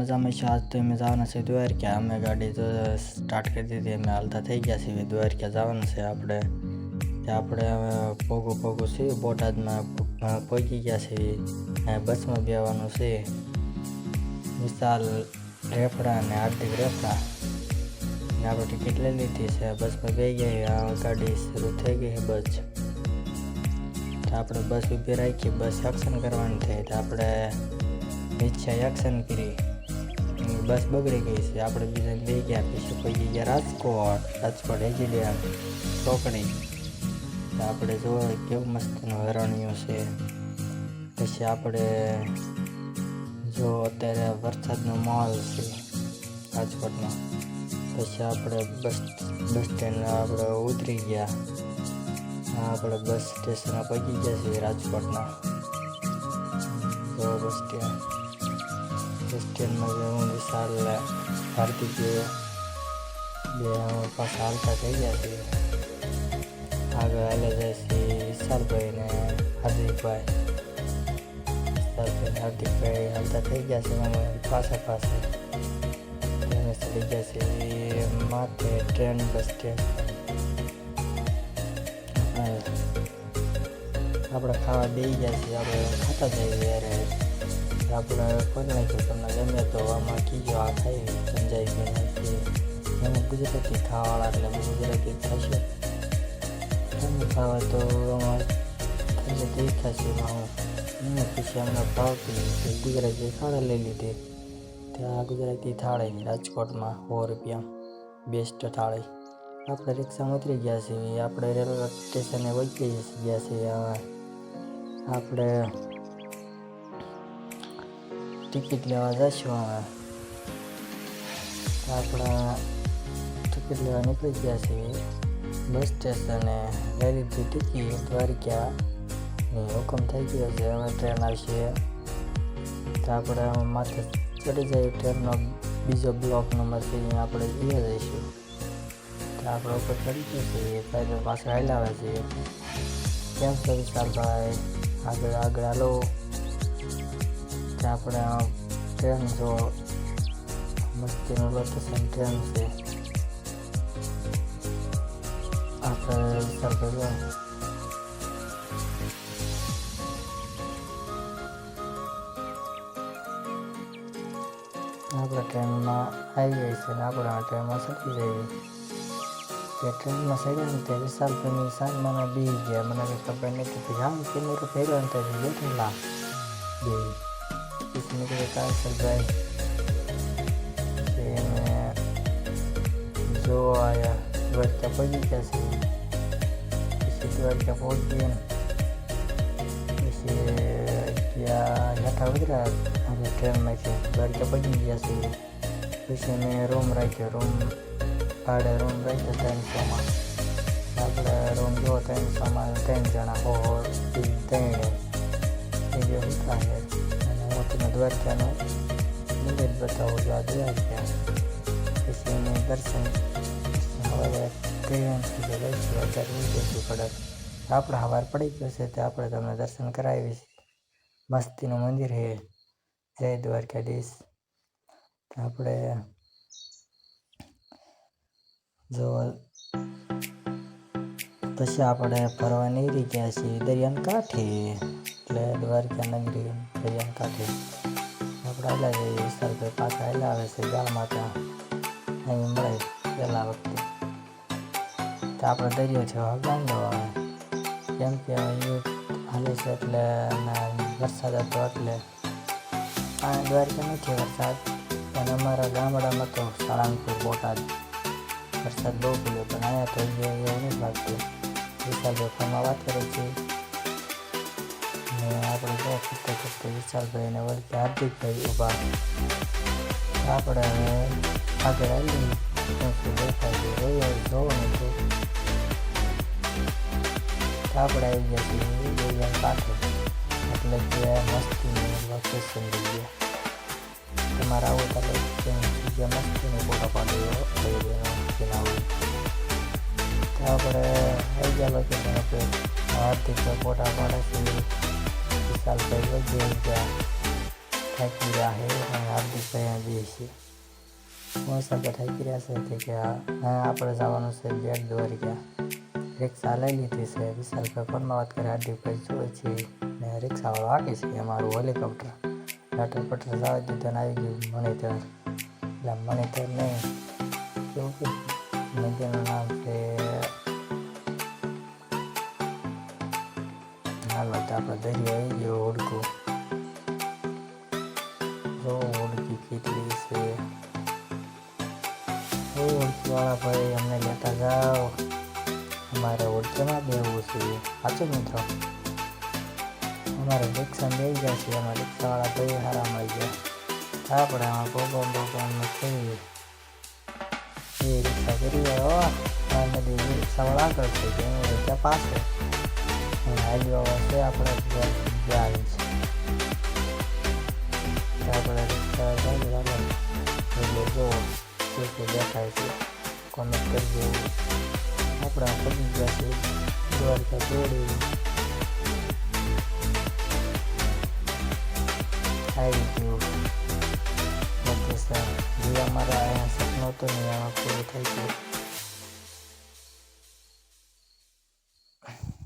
મજામાં આજ તો અમે જવાના છે દ્વારકા. અમે ગાડી તો સ્ટાર્ટ કરી દીધી. અમે હાલતા થઈ ગયા છીએ. દ્વારકા જવાના છે આપણે. આપણે હવે પોગું પોગું છે બોટાદમાં પહોંચી ગયા છીએ. બસમાં બેવાનું છે. વિશાલ રેફડા અને હાર્દિક રેફડા. ને આપણે ટિકિટ લઈ લીધી છે. બસમાં બે ગયા ગાડી શરૂ થઈ ગઈ છે બસ. આપણે બસ ઊભી રાખી. બસ એક્શન કરવાની થઈ. તો આપણે ઈચ્છા એક્શન કરી. અને બસ બગડી ગઈ છે. આપણે બીજા બે ગયા પછી પછી ગયા રાજકોટ રાજકોટ હેજી ડેમ ચોકડી. તો આપણે જોવો કેવું મસ્તનું હરણિયું છે. પછી આપણે જો અત્યારે વરસાદનો માહોલ છે રાજકોટનો. પછી આપણે બસ બસ સ્ટેન્ડ આપણે ઉતરી ગયા. હા, આપણે બસ સ્ટેશને પહોંચી ગયા છીએ રાજકોટના જો બસ સ્ટેન્ડ. બસ સ્ટેન્ડમાં જે હું વિશાલ હાર્દિક બે પાછા હાલતા થઈ ગયા છે આગળ હાલે જાય છે વિશાલભાઈ ને હાર્દિકભાઈ વિશાલભાઈ હાર્દિકભાઈ હાલતા થઈ ગયા છે અમે પાછા પાછા અમે ચડી ગયા છે માથે ટ્રેન બસ સ્ટેન્ડ આપણે ખાવા દઈ ગયા છીએ આપણે ખાતા જઈએ આપણે કોઈ નાખ્યું તમને ગમે તો આમાં કીજો આ ખાઈ સમજાઈ ગયું એમાં ગુજરાતી ખાવાવાળા એટલે ગુજરાતી થશે તમે ખાવા તો આમાં એટલે તે ખાશે હું એને પછી અમને ભાવતી ગુજરાતી થાળે લઈ લીધી ત્યાં ગુજરાતી થાળી રાજકોટમાં સો રૂપિયા બેસ્ટ થાળી આપણે રિક્ષામાં ઉતરી ગયા છીએ આપણે રેલવે સ્ટેશને વચ્ચે ગયા છીએ આપણે ટિકિટ લેવા જઈશું હવે. આપણે ટિકિટ લેવા નીકળી ગયા છીએ બસ સ્ટેશને. લઈ લીધી ટિકિટ દ્વારિકા હુકમ થઈ ગયો છે. હવે ટ્રેન આવશે. તો આપણે માથે ચડી જઈએ. ટ્રેનનો બીજો બ્લોક નંબર છે, અહીંયા આપણે જઈએ જઈશું તો આપણે ઉપર ચડી ગયા છીએ. પાછળ પાછળ હાલાવે છે. કેમ છો વિશાલભાઈ? આગળ આગળ હાલો. ત્યાં આપણે ટ્રેન જો મસ્તીનું લોકેશન ટ્રેન છે. આપણે વિચાર જો આપણે ટ્રેનમાં આવી ગઈ છે ને આપણે આ ટ્રેનમાં ચડી જઈએ. તે ટ્રેનમાં ચડ્યા ને તે વિશાલભાઈની સાંજમાં બી ગયા. મને કંઈ ખબર નથી પછી આમ કેમેરો ફેર્યો ને ત્યારે બેઠેલા. બે. પછી મેં કીધું કાંઈ સરભાઈ પછી મેં જો આયા દ્વારકા પહોંચી ગયા છે પછી દ્વારકા પહોંચીએ ને પછી ત્યાં હેઠા ઉતર્યા આપણે ટ્રેનમાંથી દ્વારકા પહોંચી ગયા છીએ પછી મેં રૂમ રાખ્યો રૂમ ભાડે રૂમ રાખ્યો ત્રણસોમાં આપણે રૂમ જો ત્રણસોમાં ત્રણ જણા હો ત્રણે એ જે છે તમને દ્વારકાનું મંદિર બતાવું છું આ દ્વારકા પછી અમે દર્શન હવે લઈશું અત્યારે ઉતરીશું કડક. આપણે સવાર પડી ગયો છે તે આપણે તમને દર્શન કરાવીશ મસ્તીનું મંદિર છે. જય દ્વારકાધીશ. આપણે જો પછી આપણે ફરવા નીકળી ગયા છીએ દરિયાન કાંઠે. એટલે દ્વારકા નગરી દરિયા કાંઠે આપણે આવેલા જઈએ વિશાલભાઈ પાછા આવેલા આવે છે, ગામ માતા અહીં મળે પહેલા વખતે. તો આપણે દરિયો છે, હવે ગાંડો આવે. કેમ કે હાલે છે એટલે અને વરસાદ હતો એટલે. આ દ્વારકા નથી વરસાદ, પણ અમારા ગામડામાં તો સાળંગપુર, બોટાદ વરસાદ બહુ પડ્યો, પણ અહીંયા તો એવું નથી લાગતું. વિશાલભાઈ ફોનમાં વાત કરે છે. ને આપણે જો ફરતે ફરતે વિશાલભાઈ અને વળકે હાર્દિકભાઈ ઊભા. આપણે હવે આગળ આવી જોવાનું આપણે આવી કે મસ્તીનું ફોટો પાડ્યો લઈ દેવાનો આપણે આવી આપણે. હાર્દિક ફોટા પાડે છે. વિશાલભાઈ વધી ગયા થાકી રહ્યા છે અને હાર્દિકભાઈ અહીંયા બે છે મોસાભાઈ થાકી રહ્યા છે તે કે હા, આપણે જવાનું છે બેટ દ્વારિકા રિક્ષા લઈ લીધી છે વિશાલભાઈ ફોનમાં વાત કરી હાર્દિકભાઈ જોવે છે ને રિક્ષાવાળો હાકી છે અમારું હેલિકોપ્ટર લટર પટર જવા દીધો આવી ગયું મણિધર એટલે મણિધર નહીં કેવું કે નદીનું નામ છે હાલો તો આપણે દરિયો આવી ગયો હોડકું જો હોડકી કેટલી છે. ઓ હોડકીવાળા ભાઈ, અમને લેતા જાઓ. અમારે ઓળખીમાં દેવું છે. સાચું મિત્રો? અમારે રિક્ષા બે ગયા છે. અમારે રિક્ષાવાળા ભાઈ સારા મળી ગયા. આપણે આમાં પ્રોગ્રામ પ્રોગ્રામ કરીએ એ રિક્ષા કરી નદી રિક્ષાવાળા આગળ છે. કે ત્યાં પાસે હાઈવે છે, આપણે ત્યાં આવી છે. આપણે જો શું દેખાય છે કોમેન્ટ કરજો આપણે પડી ગયા છે દ્વારકા દોડી આવી ગયું. લોકેશન જે, અમારા સપનું પૂરું થઈ ગયું.